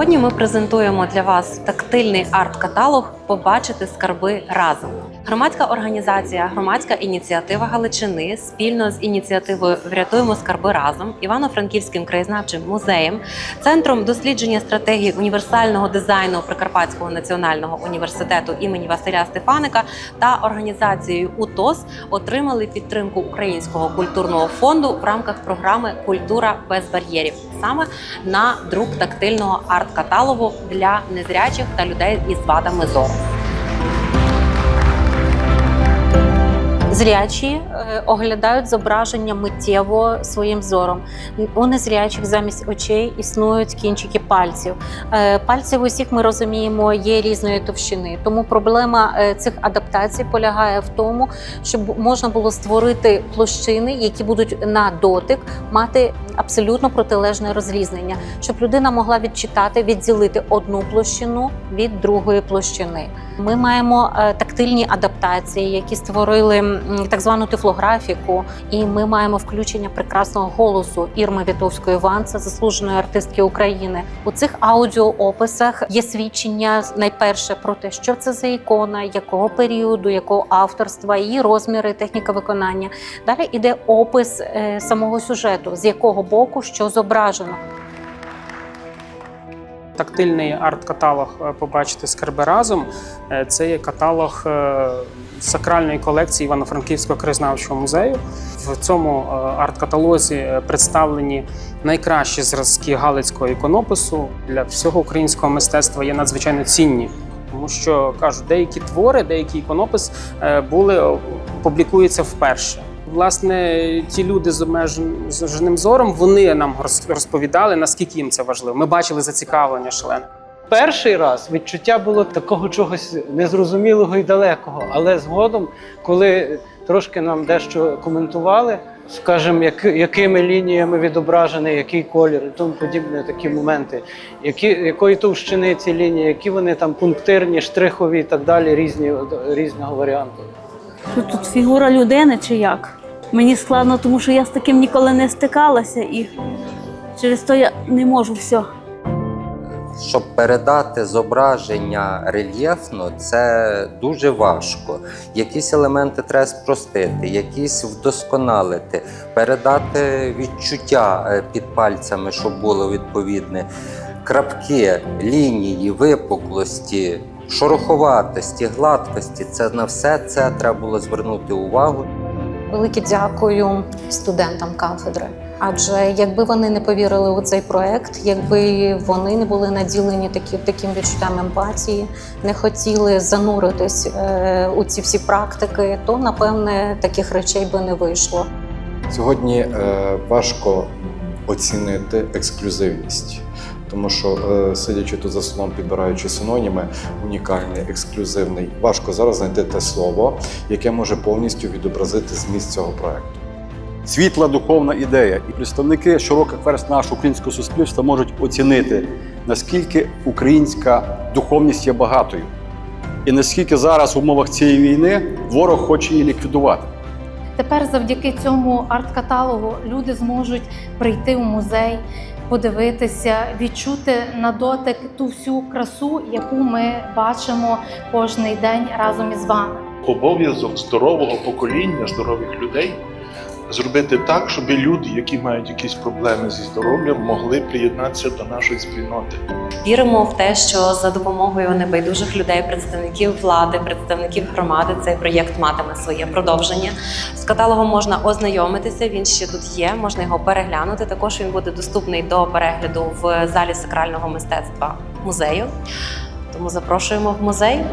Сьогодні ми презентуємо для вас тактильний арт-каталог Побачити скарби разом. Громадська організація, громадська ініціатива Галичини спільно з ініціативою Врятуємо скарби разом, Івано-Франківським краєзнавчим музеєм, центром дослідження стратегії універсального дизайну Прикарпатського національного університету імені Василя Стефаника та організацією УТОС отримали підтримку Українського культурного фонду в рамках програми Культура без бар'єрів саме на друк тактильного арт-каталогу для незрячих та людей із вадами зору. Зрячі оглядають зображення миттєво своїм зором. У незрячих замість очей існують кінчики пальців. Е, Пальці в усіх ми розуміємо є різної товщини. Тому проблема е, цих адаптацій полягає в тому, щоб можна було створити площини, які будуть на дотик мати абсолютно протилежне розрізнення, щоб людина могла відчитати, відділити одну площину від другої площини. Ми маємо е, тактильні адаптації, які створили так звану тифлографіку, і ми маємо включення прекрасного голосу Ірми Вітовської Ванца, заслуженої артистки України. У цих аудіоописах є свідчення найперше про те, що це за ікона, якого періоду, якого авторства, її розміри, техніка виконання. Далі іде опис е, самого сюжету, з якого боку що зображено. Тактильний арт-каталог е, побачити скарби разом. Е, Це є каталог е, сакральної колекції Івано-Франківського краєзнавчого музею. В цьому арт-каталозі представлені найкращі зразки галицького іконопису для всього українського мистецтва є надзвичайно цінні. Тому що кажуть, деякі твори, деякий іконопис були публікуються вперше. Власне, ті люди з обмеженим зором вони нам роз- розповідали, наскільки їм це важливо. Ми бачили зацікавлення члени. Перший раз відчуття було такого чогось незрозумілого і далекого, але згодом, коли трошки нам дещо коментували, скажімо, як, якими лініями відображений, який колір і тому подібне такі моменти, які, якої товщини ці лінії, які вони там пунктирні, штрихові і так далі, різні, різного варіанту. Що тут фігура людини чи як? Мені складно, тому що я з таким ніколи не стикалася і через то я не можу все. Щоб передати зображення рельєфно, це дуже важко. Якісь елементи треба спростити, якісь вдосконалити, передати відчуття е, під пальцями, щоб було відповідне. Крапки, лінії, випуклості, шороховатості, гладкості це на все це треба було звернути увагу. Велике дякую студентам кафедри. Адже якби вони не повірили у цей проект, якби вони не були наділені такі, таким відчуттям емпатії, не хотіли зануритись е, у ці всі практики, то напевне таких речей би не вийшло. Сьогодні е, важко оцінити ексклюзивність, тому що е, сидячи тут за столом, підбираючи синоніми, унікальний, ексклюзивний, важко зараз знайти те слово, яке може повністю відобразити зміст цього проекту. світла духовна ідея. І представники широких верст нашого українського суспільства можуть оцінити, наскільки українська духовність є багатою, і наскільки зараз в умовах цієї війни ворог хоче її ліквідувати. Тепер завдяки цьому арт-каталогу люди зможуть прийти в музей, подивитися, відчути на дотик ту всю красу, яку ми бачимо кожний день разом із вами. обов'язок здорового покоління, здорових людей зробити так, щоб люди, які мають якісь проблеми зі здоров'ям, могли приєднатися до нашої спільноти. Віримо в те, що за допомогою небайдужих людей, представників влади, представників громади, цей проєкт матиме своє продовження. З каталогом можна ознайомитися. Він ще тут є, можна його переглянути. Також він буде доступний до перегляду в залі сакрального мистецтва музею. Тому запрошуємо в музей.